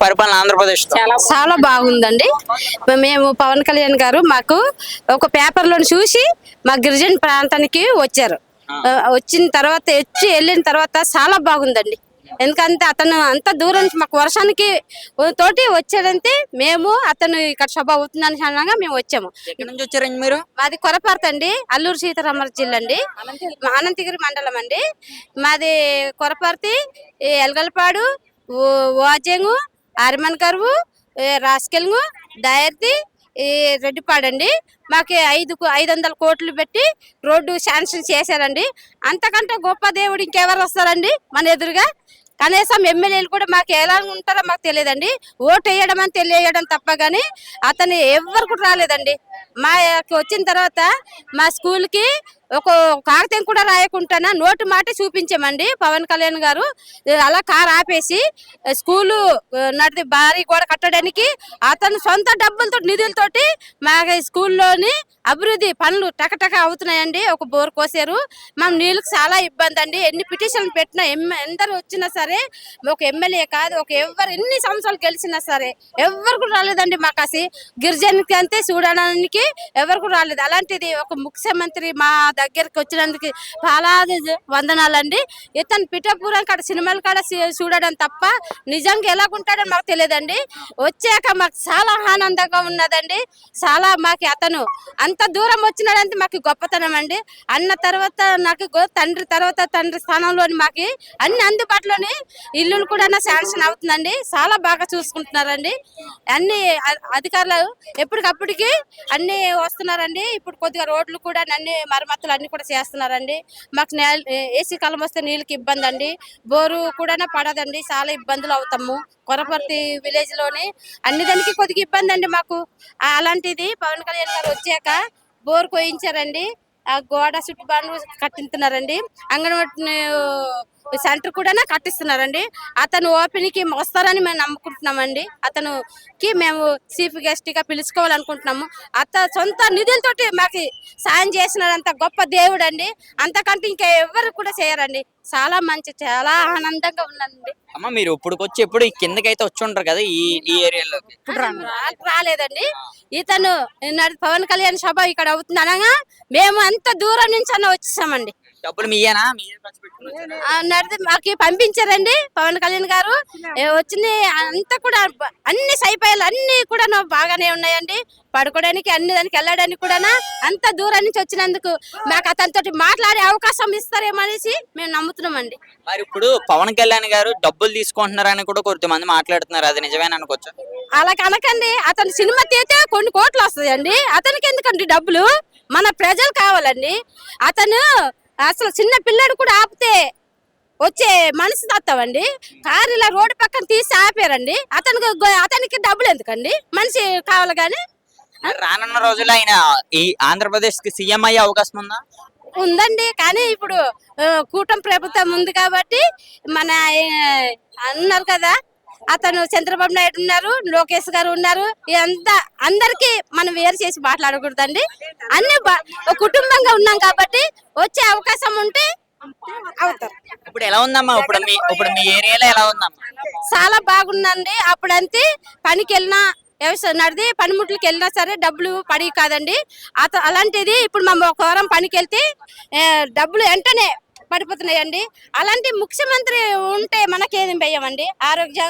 పరిపాలన ఆంధ్రప్రదేశ్ చాలా బాగుందండి. మేము పవన్ కళ్యాణ్ గారు మాకు ఒక పేపర్లో చూసి మా గిరిజన ప్రాంతానికి వచ్చారు. వచ్చిన తర్వాత వచ్చి వెళ్ళిన తర్వాత చాలా బాగుందండి. ఎందుకంటే అతను అంత దూరం నుంచి మాకు వర్షానికి తోటి వచ్చాడంటే మేము అతను ఇక్కడ శోభ అవుతుందని అనగా మేము వచ్చాము. వచ్చారండి మీరు? మాది కొరపార్త అండి. అల్లూరు సీతారామరాజు జిల్లా అండి. అనంతగిరి. మండలం అండి. మాది కొరపార్తి ఎలగలపాడు ఓ- వాజంగు ఆర్మన్ కరువు రాసుకెళ్ళంగు దయర్తి ఈ మాకు ఐదు ఐదు వందల కోట్లు పెట్టి రోడ్డు శాంక్షన్ చేశారండి. అంతకంటే గొప్ప దేవుడు ఇంకెవరు వస్తారండి మన ఎదురుగా? కనీసం ఎమ్మెల్యేలు కూడా మాకు ఎలా ఉంటారో మాకు తెలియదండి. ఓటు వేయడం అని తెలియడం తప్ప కానీ అతను ఎవరు కూడా రాలేదండి. మా వచ్చిన తర్వాత మా స్కూల్కి ఒక కాగితం కూడా రాయకుండా నోటు మాట చూపించామండి పవన్ కళ్యాణ్ గారు. అలా కారు ఆపేసి స్కూలు నడిది భారీ గోడ కట్టడానికి అతను సొంత డబ్బులతో నిధులతోటి మా స్కూల్లోని అభివృద్ధి పనులు టకటక అవుతున్నాయండి. ఒక బోర్ కోసారు. మా నీళ్ళకి చాలా ఇబ్బంది అండి ఎన్ని పిటిషన్లు పెట్టినా ఎమ్ ఎందరు వచ్చినా సరే ఒక ఎమ్మెల్యే కాదు ఒక ఎవరు ఎన్ని సంవత్సరాలు గెలిచినా సరే ఎవరు కూడా రాలేదండి మాకు కాసి గిరిజనకి అంతే చూడడానికి ఎవరు కూడా రాలేదు. అలాంటిది ఒక ముఖ్యమంత్రి మా దగ్గరికి వచ్చినందుకు పాలాది వందనాలండి. ఇతను పిఠాపురం కాడ సినిమాలు కాడ చూడడం తప్ప నిజంగా ఎలాగుంటాడో మాకు తెలియదండి. వచ్చాక మాకు చాలా ఆనందంగా ఉన్నదండి. చాలా మాకు అతను అంత దూరం వచ్చినాడంటే మాకు గొప్పతనం అండి. అన్న తర్వాత నాకు గో- తండ్రి తర్వాత తండ్రి స్థానంలోని మాకు అన్ని అందుబాటులోని ఇల్లులు కూడా శాంక్షన్ అవుతుందండి. చాలా బాగా చూసుకుంటున్నారండి. అన్ని అధికారులు ఎప్పటికప్పటికి అన్ని వస్తున్నారండి. ఇప్పుడు కొద్దిగా రోడ్లు కూడా అన్ని మరమ్మతులు అన్ని కూడా చేస్తున్నారండి. మాకు ఏసీ కాలం వస్తే నీళ్ళకి ఇబ్బంది అండి. బోరు కూడా పడదండి. చాలా ఇబ్బందులు అవుతాము. కొరపర్తి విలేజ్లోని అన్ని దానికి కొద్దిగా ఇబ్బంది అండి మాకు. అలాంటిది పవన్ కళ్యాణ్ గారు వచ్చాక బోర్ కోయించారండి. ఆ గోడ బండ్లు కట్టిస్తున్నారండి అంగన్వాడి సెంటర్ కూడా కట్టిస్తున్నారండి. అతను ఓపెన్కి వస్తారని మేము నమ్ముకుంటున్నామండి. అతనుకి మేము చీఫ్ గెస్ట్గా పిలుచుకోవాలనుకుంటున్నాము. అత సొంత నిధులతోటి మాకు సాయం చేసినంత గొప్ప దేవుడు అండి అంతకంటే ఇంకా ఎవరు కూడా చేయరండి. చాలా మంచి చాలా ఆనందంగా ఉందండి. అమ్మ మీరు ఇప్పుడుకొచ్చి ఎప్పుడు ఈ కిందకైతే వచ్చి ఉంటారు కదా ఈ ఈ ఏరియాలోకి రా- రాలేదండి. ఇతను పవన్ కళ్యాణ్ సభ ఇక్కడ అవుతుంది అనగా మేము అంత దూరం నుంచి అన్న వచ్చేసామండి. డబ్బులు మీయేనా? మీరే ఖర్చు నడిది మాకు పంపించారండి పవన్ కళ్యాణ్ గారు. వచ్చింది అంతా కూడా అన్ని సైపాయాలు అన్ని కూడా బాగానే ఉన్నాయండి. పడుకోవడానికి అన్ని దానికి వెళ్ళడానికి కూడా అంత దూరం నుంచి వచ్చినందుకు మాకు అతనితో మాట్లాడే అవకాశం ఇస్తారేమో అనేసి మేము నమ్ముతున్నామండి. మరి ఇప్పుడు పవన్ కళ్యాణ్ గారు డబ్బులు తీసుకుంటున్నారని కూడా కొంతమంది మాట్లాడుతున్నారు. అది నిజమేనా అనుకోవచ్చు? అలా కనకండి అతని సినిమా తీస్తే కొన్ని కోట్లు వస్తాయండి. అతనికి ఎందుకండి డబ్బులు? మన ప్రజలు కావాలండి. అతను అసలు చిన్న పిల్లడు కూడా ఆపితే వచ్చే మనసు తత్తావండి కారు ఇలా రోడ్డు పక్కన తీసి ఆపారండి. అతనికి అతనికి డబ్బులు ఎందుకండి? మనిషి కావాలి కానీ. రానున్న రోజుల్లో ఆయన ఈ ఆంధ్రప్రదేశ్కి సీఎం అయ్యే అవకాశం ఉందా? ఉందండి. కానీ ఇప్పుడు కూటమి ప్రభుత్వం ఉంది కాబట్టి మన అన్నారు కదా అతను చంద్రబాబు నాయుడు ఉన్నారు లోకేష్ గారు ఉన్నారు. ఇదంతా అందరికి మనం వేరు చేసి మాట్లాడకూడదండి. అన్ని కుటుంబంగా ఉన్నాం కాబట్టి వచ్చే అవకాశం ఉంటే అవుతారు. ఇప్పుడు ఎలా ఉందమ్మా? ఇప్పుడు మీ ఇప్పుడు మీ ఏరియాలో ఎలా ఉందమ్మా? చాలా బాగుందండి. అప్పుడంతే పనికి వెళ్ళినా వ్యవసాయం నడిది పనిముట్లకి వెళ్ళినా సరే డబ్బులు పడి కాదండి. అత అలాంటిది ఇప్పుడు మనం ఒక వారం పనికి వెళ్తే డబ్బులు వెంటనే పడిపోతున్నాయండి. అలాంటి ముఖ్యమంత్రి ఉంటే మనకేం భయమండి? ఆరోగ్య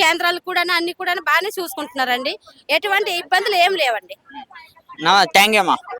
కేంద్రాలు కూడా అన్ని కూడా బాగానే చూసుకుంటున్నారండి. ఎటువంటి ఇబ్బందులు ఏం లేవండి. థ్యాంక్ యూ అమ్మా.